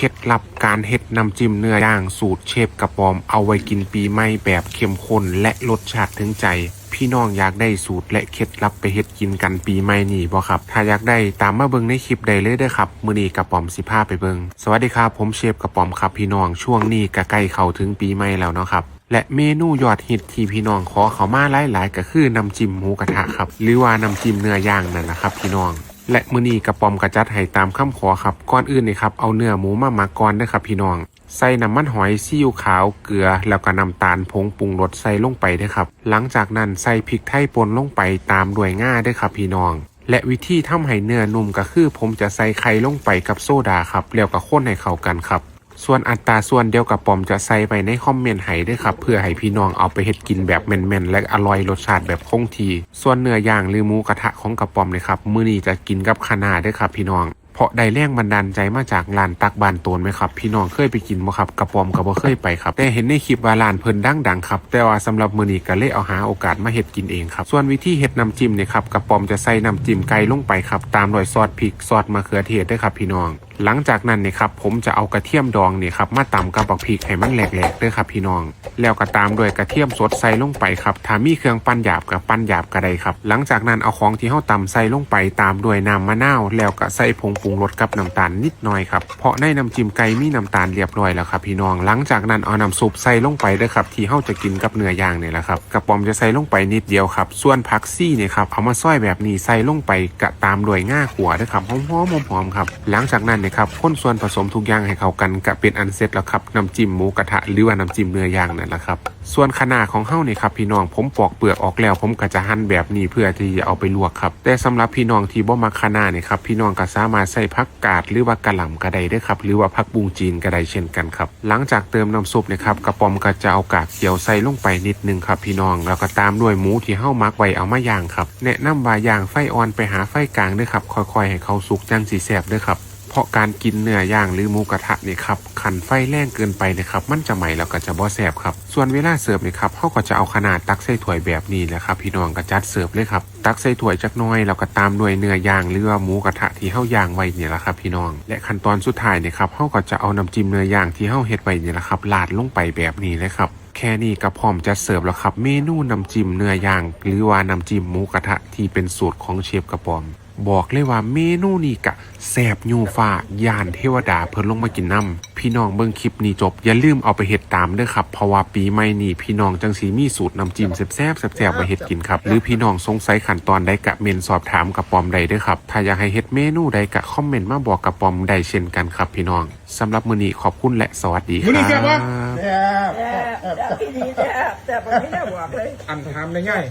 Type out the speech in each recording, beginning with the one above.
เคล็ดลับการเฮ็ดน้ำจิ้มเนื้อย่างสูตรเชฟกระปอมเอาไว้กินปีใหม่แบบเข้มข้นและรสชาติถึงใจ พี่น้องอยากได้สูตรและเคล็ดลับไปเฮ็ดกินกันปีใหม่นี่บ่ครับ ถ้าอยากได้ตามมาเบิ่งในคลิปได้เลยเด้อครับมื้อนี้กระป๋อมสิพาไปเบิ่งสวัสดีครับผมเชฟกระป๋อมครับพี่น้องช่วงนี้ก็ใกล้เข้าถึงปีใหม่แล้วเนาะครับและเมนูยอดฮิตที่พี่น้องขอเขามาหลายๆก็คือน้ำจิ้มหมูกระทะครับ หรือว่าน้ำจิ้มเนื้อย่างนั่นนะครับพี่น้อง และมื้อนี้กระป๋อมกระจัดให้ตามคำขอครับก่อนอื่นนี่ครับเอาเนื้อหมูมาหมักก่อนนะครับพี่น้องใส่น้ำมันหอยซีอิ๊วขาวเกลือ แล้วก็น้ำตาลผงปรุงรสใส่ลงไปด้อครับ หลังจากนั้นใส่พริกไทยป่นลงไปตามด้วยง่าด้วยครับพี่น้อง และวิธีทำให้เนื้อนุ่มก็คือ ผมจะใส่ไข่ลงไปกับโซดาครับแล้วก็ข้นให้เข้ากันครับ ส่วนอัตราส่วนเดียวกับปอมจะใส่ไปในคอมเมนต์ให้ด้วยครับ เพื่อให้พี่น้องเอาไปเฮ็ดกินแบบแม่นๆ และอร่อยรสชาติแบบคงที ส่วนเนื้อย่างหรือหมูกระทะของกระปอมเลยครับ มื้อนี้จะกินกับคะน้าด้วยครับพี่น้องเพราะได้แรงบันดาลใจมาจากร้านตักบานโตนไหมครับพี่น้องเคยไปกินบ่ครับกระปอมก็บ่เคยไปครับแต่เห็นในคลิปว่าร้านเพิ่นดังๆครับแต่ว่าสำหรับมือนี้ก็เลยเอาหาโอกาสมาเฮ็ดกินเองครับส่วนวิธีเฮ็ดน้ำจิ้มเนี่ยครับกระปอมจะใส่น้ำจิ้มไก่ลงไปครับตามด้วยซอสพริกซอสมะเขือเทศด้วยครับพี่น้อง หลังจากนั้นเนี่ยครับผมจะเอากระเทียมดองเนี่ยครับมาตำกับบักพริกให้มันแหลกๆด้วยครับพี่น้อง แล้วก็ตามด้วยกระเทียมสดใส่ลงไปครับถ้ามีเครื่องปั้นหยาบกับปั้นหยาบก็ได้ครับ หลังจากนั้นเอาของที่เฮาตำใส่ลงไปตามด้วยน้ำมะนาวแล้วก็ใส่ผงปรุงรสกับน้ำตาลนิดหน่อยครับเพราะในน้ำจิ้มไก่มีน้ำตาลเรียบร้อยแล้วครับพี่น้อง หลังจากนั้นเอาน้ำซุปใส่ลงไปเด้อครับที่เฮาจะกินกับเนื้อย่างเนี่ยแหละครับกระป๋อมจะใส่ลงไปนิดเดียวครับส่วนผักซี่เนี่ยครับเอามาซอยแบบนี้ใส่ลงไปกะตามด้วยง่าขัวเด้อครับหอมๆหอมๆครับหลังจากนั้นเนี่ยครับคนส่วนผสมทุกอย่างให้เข้ากันกะเป็นอันเสร็จแล้วครับน้ำจิ้มหมูกระทะหรือว่าน้ำจิ้มเนื้อย่างนั่นแหละครับส่วนขนาดของเฮ้านี่ครับพี่น้องผมปอกเปลือกออกแล้ว ผมก็จะหั่นแบบนี้เพื่อที่จะเอาไปลวกครับ แต่สำหรับพี่น้องที่บ่มักขนาเนี่ยครับพี่น้องก็สามารถใส่ผักกาดหรือว่ากระหล่ำก็ได้เด้ครับหรือว่าผักบุงจีนก็ได้เช่นกันครับหลังจากเติมน้ำซุปเนี่ยครับกระป๋อมก็จะเอากากเขียวใส่ลงไปนิดนึงครับพี่น้องแล้วก็ตามด้วยหมูที่เฮ้ามักไว้เอามาย่างครับแนะนำว่าย่างไฟอ่อนไปหาไฟกลางด้วยครับค่อยๆให้เขาสุกจังสีแสบด้วยครับ เพราะการกินเนื้อย่างหรือหมูกระทะนี่ครับขันไฟแรงเกินไปนะครับ มันจะไหมแล้วก็จะบ่แสบครับ ส่วนเวลาเสิร์ฟนี่ครับเขาก็จะเอาขนาดตักใส่ถ้วยแบบนี้แหละครับ พี่น้องก็จัดเสิร์ฟเลยครับ ตักใส่ถ้วยจักน้อยแล้วก็ตามด้วยเนื้อย่างหรือว่าหมูกระทะที่เฮาย่างไว้เนี่ยแหละครับ พี่น้อง และขั้นตอนสุดท้ายนี่ครับเขาก็จะเอาน้ำจิ้มเนื้อย่างที่เฮาเฮ็ดไว้เนี่ยแหละครับราดลงไปแบบนี้เลยครับแค่นี้ก็พร้อมจะเสิร์ฟแล้วครับ เมนูน้ำจิ้มเนื้อย่าง หรือว่าน้ำจิ้มหมูกระทะที่เป็นสูตรของเชฟกระป๋อม บอกเลยว่าเมนูนี้กะแซบยูฟ้าย่านเทวดาเพิ่นลงมากินน้ำพี่น้องเบิ่งคลิปนี้จบ อย่าลืมเอาไปเฮ็ดตามเด้อครับ เพราะว่าปีใหม่นี้พี่น้องจังสีมีสูตรน้ำจิ้มแซ่บๆแซ่บๆมาเฮ็ดกินครับ หรือพี่น้องสงสัยขั้นตอนใดกะเมนสอบถามกับปอมใดเด้อครับ ถ้าอยากให้เฮ็ดเมนูใดกะคอมเมนต์มาบอกกับปอมใดเช่นกันครับพี่น้องสำหรับมื้อนี้ขอบคุณและสวัสดีคมื้อนี้แซ่รับบ่บแซ่บแซ่บแซ่บพี่ดีแซ่บแซ่บแบบนี้ได้บอกเลยอันทำได้ง่าย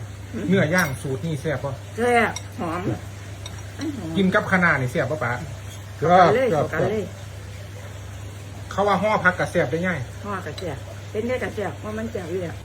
เนื้อย่างสูตรนี่แซ่บป่ะแซ่บหอมอันหอม กินกับขนาดนี่แซ่บป่ะป๋าเข้ากันเลยเข้ากันเลยเขาว่าห่อพักกับแซ่บได้ง่ายห่อกระแซ่บเป็นได้กระแซ่บว่ามันแซ่บอยู่แล้ว